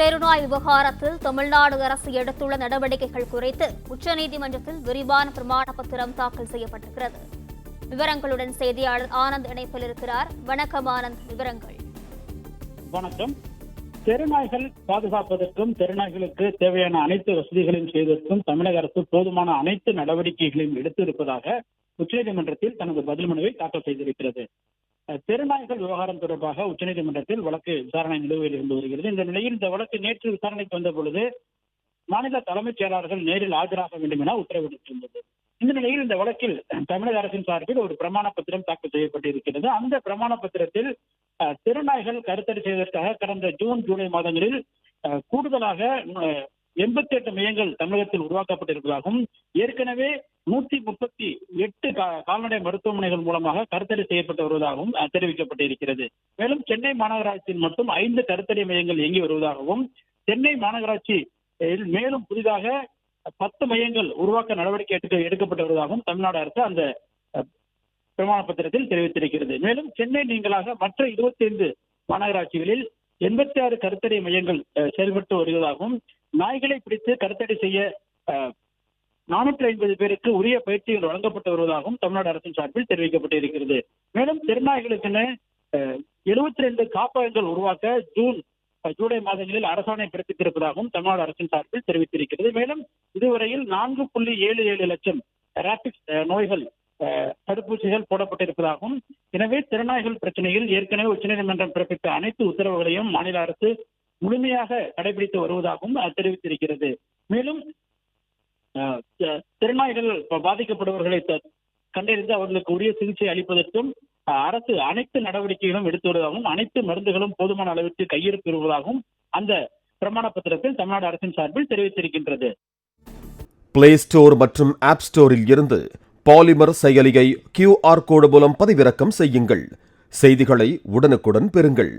பெருநாய் விவகாரத்தில் தமிழ்நாடு அரசு எடுத்துள்ள நடவடிக்கைகள் குறித்து உச்சநீதிமன்றத்தில் விரிவான பிரமாண பத்திரம் தாக்கல் செய்யப்பட்டிருக்கிறது. விவரங்களுடன் செய்தியாளர் ஆனந்த் இணைப்பில் இருக்கிறார். வணக்கம் ஆனந்த் விவரங்கள். வணக்கம். தெருநாய்கள் பாதுகாப்பதற்கும் தெருநாய்களுக்கு தேவையான அனைத்து வசதிகளையும் செய்வதற்கும் தமிழக அரசு போதுமான அனைத்து நடவடிக்கைகளையும் எடுத்திருப்பதாக உச்சநீதிமன்றத்தில் தனது பதில் மனுவை தாக்கல் செய்திருக்கிறது. தெருநாய்கள் விவகாரம் தொடர்பாக உச்சநீதிமன்றத்தில் வழக்கு விசாரணை நிலுவையில் இருந்து வருகிறது. இந்த நிலையில் இந்த வழக்கு நேற்று விசாரணைக்கு வந்த பொழுது மாநில தலைமைச் செயலாளர்கள் நேரில் ஆஜராக வேண்டும் என உத்தரவிட்டிருந்தது. இந்த நிலையில் இந்த வழக்கில் தமிழக அரசின் சார்பில் ஒரு பிரமாண பத்திரம் தாக்கல் செய்யப்பட்டிருக்கிறது. அந்த பிரமாண பத்திரத்தில் அஹ், திருநாய்கள் கருத்தடை செய்வதற்காக கடந்த ஜூன் ஜூலை மாதங்களில் அஹ், கூடுதலாக எண்பத்தி எட்டு மையங்கள் தமிழகத்தில் உருவாக்கப்பட்டிருப்பதாகவும் ஏற்கனவே நூத்தி முப்பத்தி எட்டு கா- கால்நடை மருத்துவமனைகள் மூலமாக கருத்தடை செய்யப்பட்டு வருவதாகவும் தெரிவிக்கப்பட்டிருக்கிறது. மேலும் சென்னை மாநகராட்சியில் மட்டும் ஐந்து கருத்தடை மையங்கள் இயங்கி வருவதாகவும் சென்னை மாநகராட்சி மேலும் புதிதாக பத்து மையங்கள் உருவாக்க நடவடிக்கை எடுக்க எடுக்கப்பட்டு வருவதாகவும் தமிழ்நாடு அரசு அந்த அஹ், பிரமாண பத்திரத்தில் தெரிவித்திருக்கிறது. மேலும் சென்னை நீங்களாக மற்ற இருபத்தி ஐந்து மாநகராட்சிகளில் எண்பத்தி ஆறு கருத்தடை மையங்கள் அஹ், செயல்பட்டு வருவதாகவும் நாய்களை பிடித்து கருத்தடை செய்ய நானூற்றி ஐம்பது பேருக்கு உரிய பயிற்சிகள் வழங்கப்பட்டு வருவதாகவும் தமிழ்நாடு அரசின் சார்பில் தெரிவிக்கப்பட்டிருக்கிறது. மேலும் திருநாய்களுக்கென எழுபத்தி ரெண்டு காப்பகங்கள் உருவாக்க ஜூன் ஜூலை மாதங்களில் அரசாணை பிறப்பித்திருப்பதாகவும் தமிழ்நாடு அரசின் சார்பில் தெரிவித்திருக்கிறது. மேலும் இதுவரையில் நான்கு புள்ளி ஏழு ஏழு லட்சம் ராபிக்ஸ் நோய்கள் அஹ், தடுப்பூசிகள் போடப்பட்டிருப்பதாகவும் எனவே திறனாய்கள் பிரச்சனையில் ஏற்கனவே உச்சநீதிமன்றம் பிறப்பித்த அனைத்து உத்தரவுகளையும் மாநில அரசு முழுமையாக கடைபிடித்து வருவதாகவும் தெரிவித்திருக்கிறது. மேலும் திறனாய்கள் பாதிக்கப்படுபவர்களை கண்டறிந்து அவர்களுக்கு உரிய சிகிச்சை அளிப்பதற்கும் அஹ், அரசு அனைத்து நடவடிக்கைகளும் எடுத்து வருவதாகவும் அனைத்து மருந்துகளும் போதுமான அளவிற்கு கையிருப்பு வருவதாகவும் அந்த பிரமாண பத்திரத்தில் தமிழ்நாடு அரசின் சார்பில் தெரிவித்திருக்கின்றது. பிளே ஸ்டோர் மற்றும் ஆப் ஸ்டோரில் இருந்து பாலிமர் செயலியை கியூஆர் கோடு மூலம் பதிவிறக்கம் செய்யுங்கள். செய்திகளை உடனுக்குடன் பெறுங்கள்.